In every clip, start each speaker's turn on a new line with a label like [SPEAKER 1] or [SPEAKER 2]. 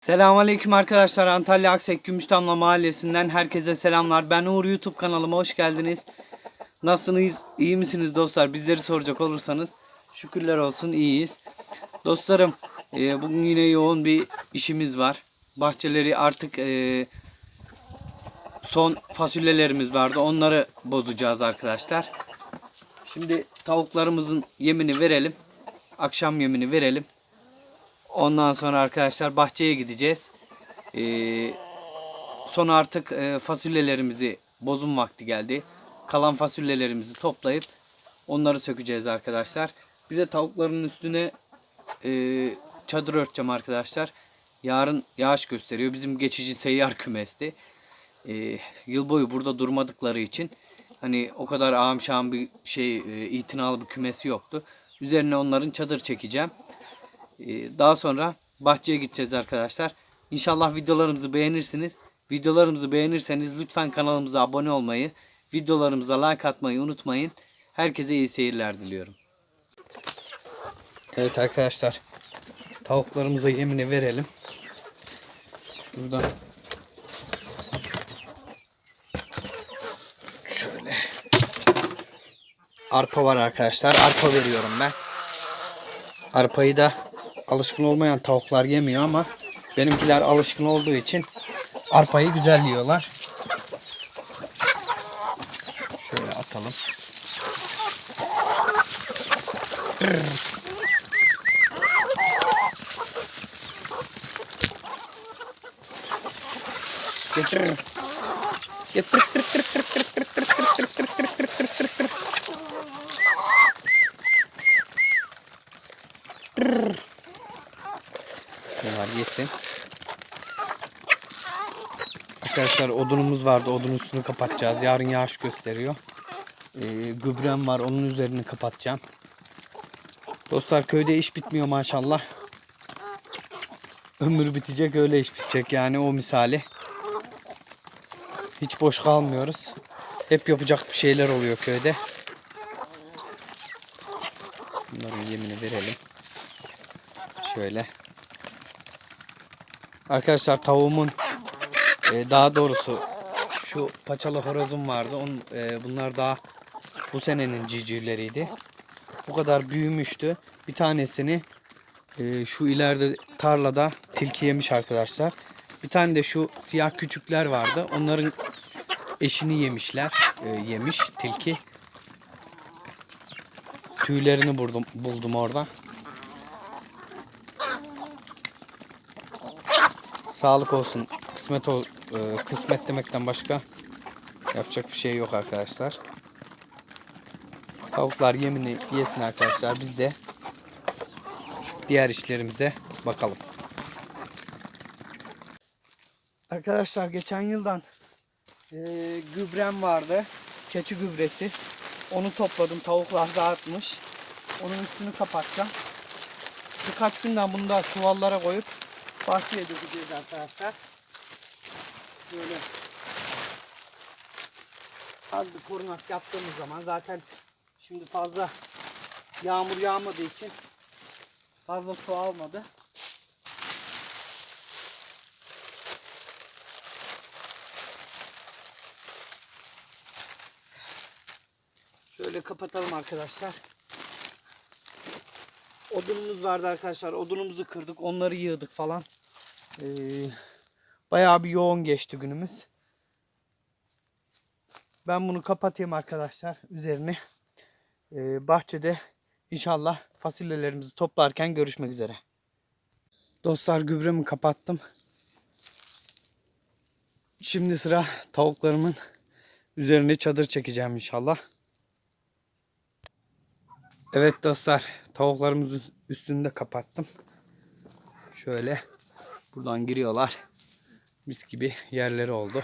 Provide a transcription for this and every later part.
[SPEAKER 1] Selamünaleyküm arkadaşlar. Antalya Aksek Gümüşdamla Mahallesi'nden herkese selamlar. Ben Uğur YouTube kanalıma hoş geldiniz. Nasılsınız? İyi misiniz dostlar? Bizleri soracak olursanız şükürler olsun iyiyiz. Dostlarım e, bugün yine yoğun bir işimiz var. Bahçeleri artık e, son fasulyelerimiz vardı. Onları bozacağız arkadaşlar. Şimdi tavuklarımızın yemini verelim. Akşam yemini verelim. Ondan sonra arkadaşlar bahçeye gideceğiz. Ee, sonra artık e, fasulyelerimizi bozum vakti geldi. Kalan fasulyelerimizi toplayıp onları sökeceğiz arkadaşlar. Bir de tavukların üstüne e, çadır örteceğim arkadaşlar. Yarın yağış gösteriyor. Bizim geçici seyyar kümesti. E, yıl boyu burada durmadıkları için hani o kadar ağam bir şey e, itinalı bir kümesi yoktu. Üzerine onların çadır çekeceğim. Ee, Daha sonra bahçeye gideceğiz arkadaşlar. İnşallah videolarımızı beğenirsiniz. Videolarımızı beğenirseniz lütfen kanalımıza abone olmayı, videolarımıza like atmayı unutmayın. Herkese iyi seyirler diliyorum. Evet arkadaşlar. Tavuklarımıza yemini verelim. Şuradan şöyle arpa var arkadaşlar. Arpa veriyorum ben. Arpayı da alışkın olmayan tavuklar yemiyor ama benimkiler alışkın olduğu için arpayı güzel yiyorlar. Şöyle atalım. Getir. Getir. Bunlar yesin. Arkadaşlar odunumuz vardı. Odun üstünü kapatacağız. Yarın yağış gösteriyor. Ee, gübrem var. Onun üzerini kapatacağım. Dostlar köyde iş bitmiyor maşallah. Ömür bitecek öyle iş bitecek yani o misali. Hiç boş kalmıyoruz. Hep yapacak bir şeyler oluyor köyde. Bunların yemini verelim. Şöyle. Arkadaşlar tavuğumun e, daha doğrusu şu paçalı horozum vardı. Onun, e, bunlar daha bu senenin civcivleriydi. Bu kadar büyümüştü. Bir tanesini e, şu ileride tarlada tilki yemiş arkadaşlar. Bir tane de şu siyah küçükler vardı. Onların eşini yemişler. E, yemiş tilki. Tüylerini buldum, buldum orada. Sağlık olsun. Kısmet ol, e, kısmet demekten başka yapacak bir şey yok arkadaşlar. Tavuklar yemini yesin arkadaşlar. Biz de diğer işlerimize bakalım. Arkadaşlar geçen yıldan e, gübrem vardı. Keçi gübresi. Onu topladım. Tavuklar dağıtmış. Onun üstünü kapatacağım. Birkaç günden bunu da çuvallara koyup bahçeye dökeceğiz arkadaşlar. Böyle az bir korunak yaptığımız zaman zaten şimdi fazla yağmur yağmadığı için fazla su almadı. Şöyle kapatalım arkadaşlar. Odunumuz vardı arkadaşlar. Odunumuzu kırdık. Onları yığdık falan. Ee, bayağı bir yoğun geçti günümüz. Ben bunu kapatayım arkadaşlar. Üzerini. Ee, bahçede inşallah fasulyelerimizi toplarken görüşmek üzere. Dostlar gübremi kapattım. Şimdi sıra tavuklarımın üzerine çadır çekeceğim inşallah. Evet dostlar tavuklarımızın üstünü de kapattım. Şöyle buradan giriyorlar. Mis gibi yerleri oldu.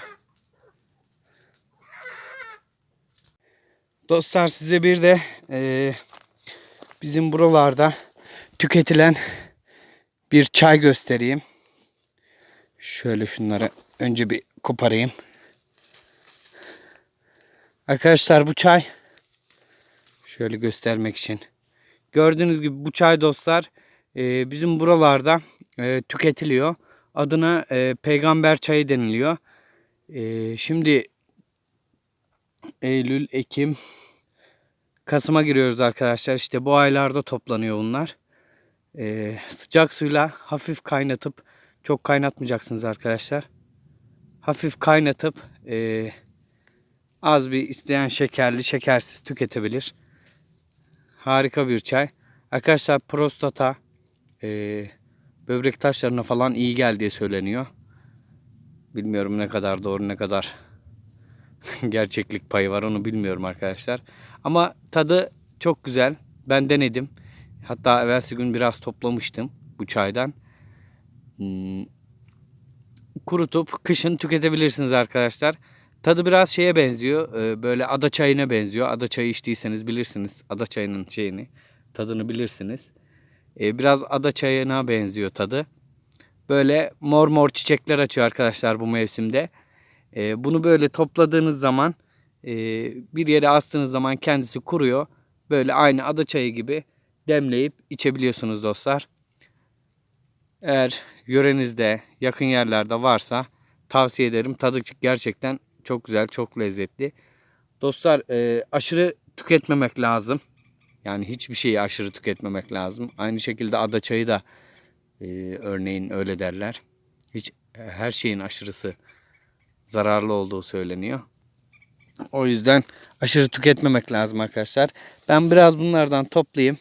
[SPEAKER 1] Dostlar size bir de e, bizim buralarda tüketilen bir çay göstereyim. Şöyle şunları önce bir koparayım. Arkadaşlar bu çay Şöyle göstermek için. Gördüğünüz gibi bu çay dostlar e, bizim buralarda e, tüketiliyor. Adına e, peygamber çayı deniliyor. E, şimdi Eylül, Ekim, Kasım'a giriyoruz arkadaşlar. İşte bu aylarda toplanıyor bunlar. E, sıcak suyla hafif kaynatıp çok kaynatmayacaksınız arkadaşlar. Hafif kaynatıp e, az bir isteyen şekerli şekersiz tüketebilir. Harika bir çay. Arkadaşlar prostata e, böbrek taşlarına falan iyi gel diye söyleniyor. Bilmiyorum ne kadar doğru ne kadar gerçeklik payı var onu bilmiyorum arkadaşlar. Ama tadı çok güzel. Ben denedim. Hatta evvelsi gün biraz toplamıştım bu çaydan. Hmm, kurutup kışın tüketebilirsiniz arkadaşlar. Tadı biraz şeye benziyor. e, Böyle ada çayına benziyor. Ada çayı içtiyseniz bilirsiniz. Ada çayının şeyini, tadını bilirsiniz. E, Biraz ada çayına benziyor tadı. Böyle mor mor çiçekler açıyor arkadaşlar bu mevsimde. E, Bunu böyle topladığınız zaman bir yere astığınız zaman kendisi kuruyor. Böyle aynı ada çayı gibi demleyip içebiliyorsunuz dostlar. Eğer yörenizde yakın yerlerde varsa tavsiye ederim. Tadı gerçekten çok güzel, çok lezzetli. Dostlar e, aşırı tüketmemek lazım. Yani hiçbir şeyi aşırı tüketmemek lazım. Aynı şekilde ada çayı da e, örneğin öyle derler. Hiç her şeyin aşırısı zararlı olduğu söyleniyor. O yüzden aşırı tüketmemek lazım arkadaşlar. Ben biraz bunlardan toplayayım.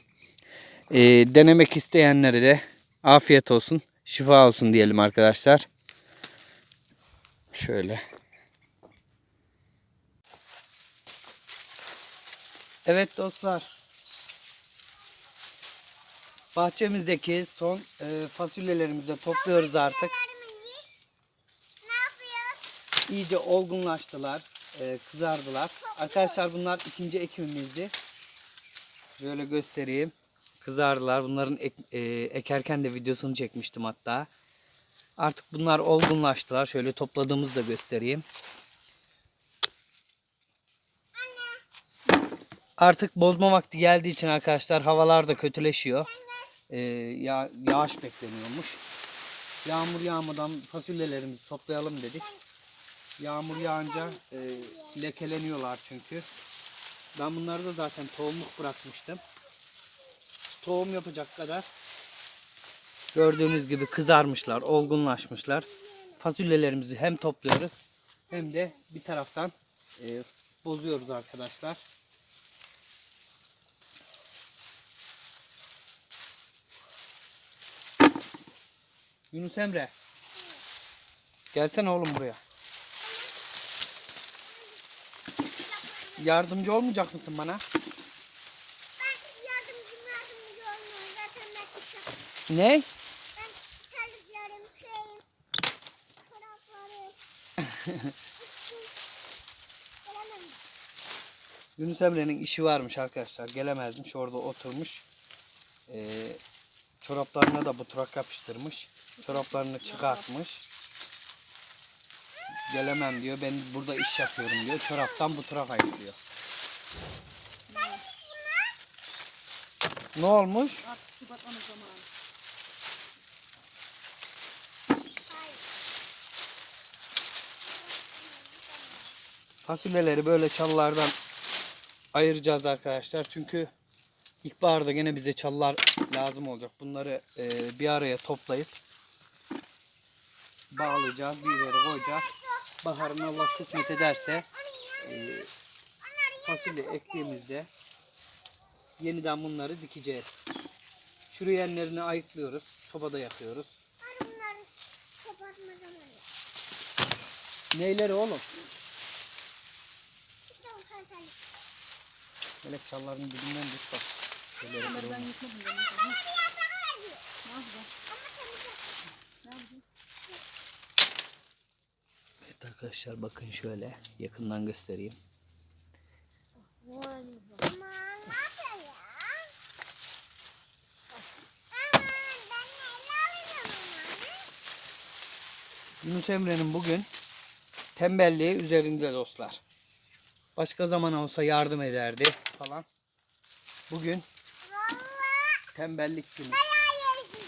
[SPEAKER 1] E, denemek isteyenlere de afiyet olsun, şifa olsun diyelim arkadaşlar. Şöyle. Evet dostlar. Bahçemizdeki son e, fasulyelerimizi de topluyoruz artık. İyice olgunlaştılar, e, kızardılar. Arkadaşlar bunlar ikinci ekimimizdi. Böyle göstereyim. Kızardılar. Bunların ek- e, ekerken de videosunu çekmiştim hatta. Artık bunlar olgunlaştılar. Şöyle topladığımızı da göstereyim. Artık bozma vakti geldiği için arkadaşlar havalar da kötüleşiyor. E, ya, yağış bekleniyormuş. Yağmur yağmadan fasulyelerimizi toplayalım dedik. Yağmur yağınca e, lekeleniyorlar çünkü. Ben bunları da zaten tohumluk bırakmıştım. Tohum yapacak kadar gördüğünüz gibi kızarmışlar, olgunlaşmışlar. Fasulyelerimizi hem topluyoruz hem de bir taraftan e, bozuyoruz arkadaşlar. Yunus Emre. Gelsene oğlum buraya. Yardımcı olmayacak mısın bana?
[SPEAKER 2] Ben yardımcım yardımcı olmuyor. Zaten ben iş yapıyorum.
[SPEAKER 1] Ne?
[SPEAKER 2] Ben terliklerim, şeyim, çoraplarım. Gelemem.
[SPEAKER 1] Yunus Emre'nin işi varmış arkadaşlar. Gelemezmiş. Orada oturmuş. Ee, çoraplarına da butrak yapıştırmış. Çoraplarını çıkartmış. Gelemem diyor. Ben burada iş yapıyorum diyor. Çoraptan butrak ayıklıyor. Ne olmuş? Fasulyeleri böyle çalılardan ayıracağız arkadaşlar. Çünkü ilkbaharda gene bize çalılar lazım olacak. Bunları e, bir araya toplayıp bağlayacağız. Bir yere koyacağız. Baharın Allah kısmet ederse e, fasulye ektiğimizde yeniden bunları dikeceğiz. Çürüyenlerini ayıklıyoruz. Sobada
[SPEAKER 2] zamanı.
[SPEAKER 1] Neyleri oğlum? Melek çalların dibinden tut bak. Şeyleri kırılmış.
[SPEAKER 2] Bana bir yaprak verdi. Ama temizle.
[SPEAKER 1] Evet arkadaşlar bakın şöyle yakından göstereyim. Yunus Emre'nin bugün tembelliği üzerinde dostlar. Başka zaman olsa yardım ederdi falan. Bugün tembellik günü.
[SPEAKER 2] bayağı yedim.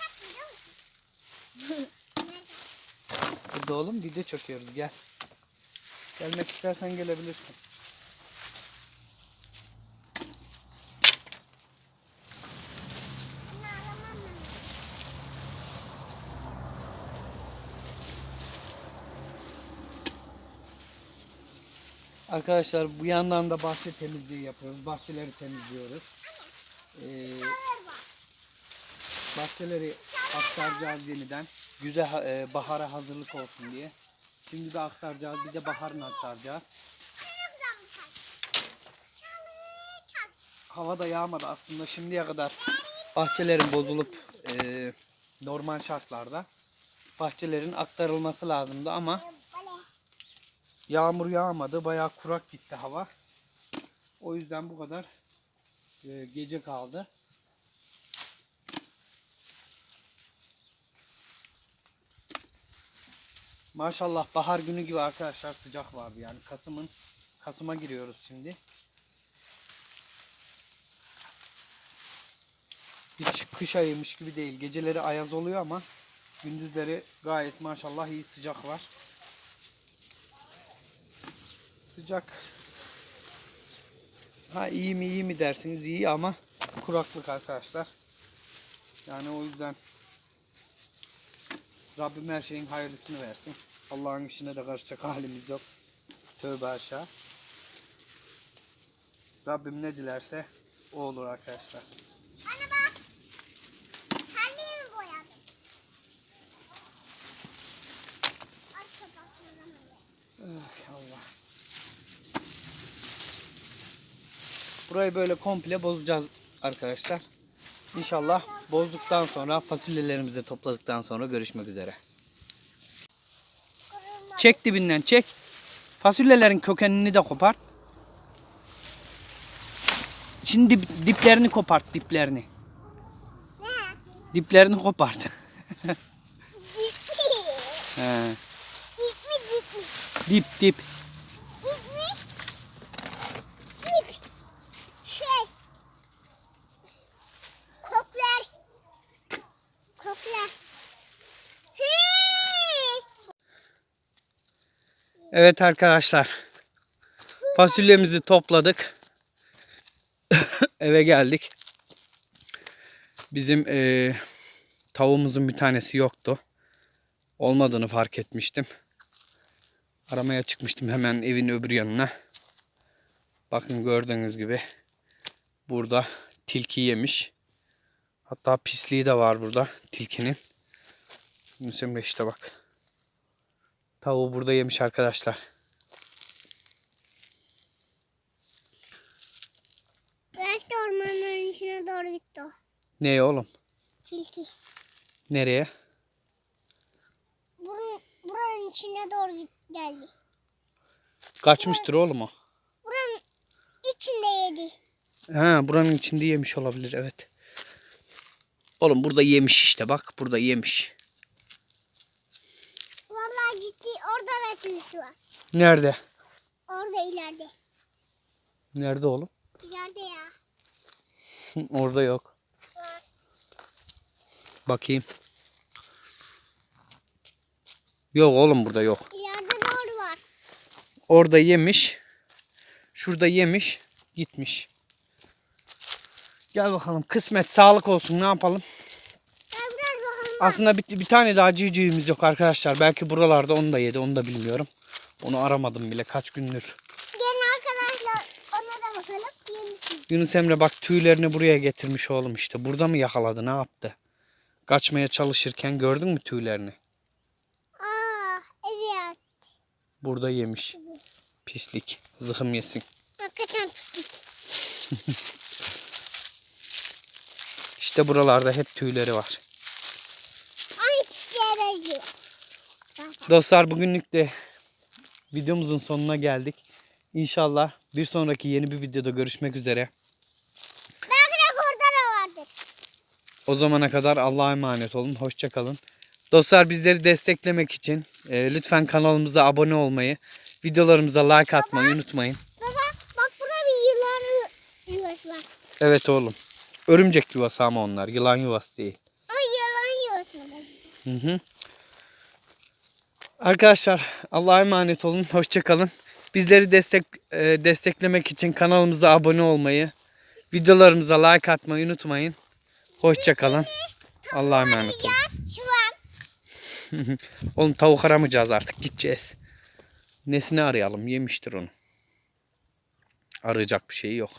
[SPEAKER 2] Bak biliyor musun?
[SPEAKER 1] Burada oğlum video çekiyoruz gel. Gelmek istersen gelebilirsin. Arkadaşlar bu yandan da bahçe temizliği yapıyoruz. Bahçeleri temizliyoruz. Ee, bahçeleri aktaracağız yeniden. Güzel e, bahara hazırlık olsun diye. Şimdi de aktaracağız. Bir de baharını aktaracağız. Hava da yağmadı aslında şimdiye kadar bahçelerin bozulup e, normal şartlarda bahçelerin aktarılması lazımdı ama yağmur yağmadı. Bayağı kurak gitti hava. O yüzden bu kadar e, gece kaldı. Maşallah bahar günü gibi arkadaşlar sıcak vardı yani Kasım'ın Kasım'a giriyoruz şimdi. Hiç kış ayıymış gibi değil. Geceleri ayaz oluyor ama gündüzleri gayet maşallah iyi sıcak var. Sıcak. Ha iyi mi iyi mi dersiniz iyi ama kuraklık arkadaşlar. Yani o yüzden Rabbim her şeyin hayırlısını versin. Allah'ın işine de karışacak halimiz yok. Tövbe aşağı. Rabbim ne dilerse o olur arkadaşlar.
[SPEAKER 2] Anne bak. Kendimi.
[SPEAKER 1] Ay Allah. Burayı böyle komple bozacağız arkadaşlar. İnşallah bozduktan sonra fasulyelerimizi de topladıktan sonra görüşmek üzere. Çek dibinden çek. Fasulyelerin kökenini de kopart. Şimdi dip- diplerini kopart diplerini. Diplerini kopart.
[SPEAKER 2] Git mi git mi?
[SPEAKER 1] Dip dip. Evet arkadaşlar. Fasulyemizi topladık. Eve geldik. Bizim eee tavuğumuzun bir tanesi yoktu. Olmadığını fark etmiştim. Aramaya çıkmıştım hemen evin öbür yanına. Bakın gördüğünüz gibi burada tilki yemiş. Hatta pisliği de var burada tilkinin. Yunus işte bak. Tavuğu burada yemiş arkadaşlar.
[SPEAKER 2] Belki ormanların içine doğru gitti o.
[SPEAKER 1] Ne oğlum?
[SPEAKER 2] Tilki.
[SPEAKER 1] Nereye?
[SPEAKER 2] Burun, buranın içine doğru geldi.
[SPEAKER 1] Kaçmıştır oğlum o.
[SPEAKER 2] Buranın içinde yedi.
[SPEAKER 1] Ha buranın içinde yemiş olabilir evet. Oğlum burada yemiş işte bak burada yemiş.
[SPEAKER 2] Vallahi gitti. Orada da var.
[SPEAKER 1] Nerede?
[SPEAKER 2] Orada ileride.
[SPEAKER 1] Nerede oğlum?
[SPEAKER 2] İleride ya.
[SPEAKER 1] Orada yok.
[SPEAKER 2] Var.
[SPEAKER 1] Bakayım. Yok oğlum burada yok.
[SPEAKER 2] İleride doğru var.
[SPEAKER 1] Orada yemiş. Şurada yemiş. Gitmiş. Gel bakalım kısmet sağlık olsun ne yapalım. Aslında bir, bir tane daha civcivimiz yok arkadaşlar. Belki buralarda onu da yedi onu da bilmiyorum. Onu aramadım bile kaç gündür.
[SPEAKER 2] Gelin arkadaşlar ona da bakalım. Yemişsin.
[SPEAKER 1] Yunus Emre bak tüylerini buraya getirmiş oğlum işte. Burada mı yakaladı ne yaptı? Kaçmaya çalışırken gördün mü tüylerini?
[SPEAKER 2] Aa evet.
[SPEAKER 1] Burada yemiş. Pislik. Zıhım yesin.
[SPEAKER 2] Hakikaten pislik.
[SPEAKER 1] İşte buralarda hep tüyleri var. Dostlar bugünlük de videomuzun sonuna geldik. İnşallah bir sonraki yeni bir videoda görüşmek üzere.
[SPEAKER 2] Belki vardır.
[SPEAKER 1] O zamana kadar Allah'a emanet olun. Hoşçakalın. Dostlar bizleri desteklemek için e, lütfen kanalımıza abone olmayı, videolarımıza like atmayı unutmayın.
[SPEAKER 2] Baba bak burada bir yılan yu- yuvası var.
[SPEAKER 1] Evet oğlum. Örümcek yuvası ama onlar. Yılan yuvası değil.
[SPEAKER 2] O yılan yuvasına benziyor.
[SPEAKER 1] Hı hı. Arkadaşlar Allah'a emanet olun. Hoşça kalın. Bizleri destek e, desteklemek için kanalımıza abone olmayı, videolarımıza like atmayı unutmayın. Hoşça kalın. Allah'a emanet olun. Oğlum tavuk aramayacağız artık gideceğiz. Nesini arayalım yemiştir onu. Arayacak bir şey yok.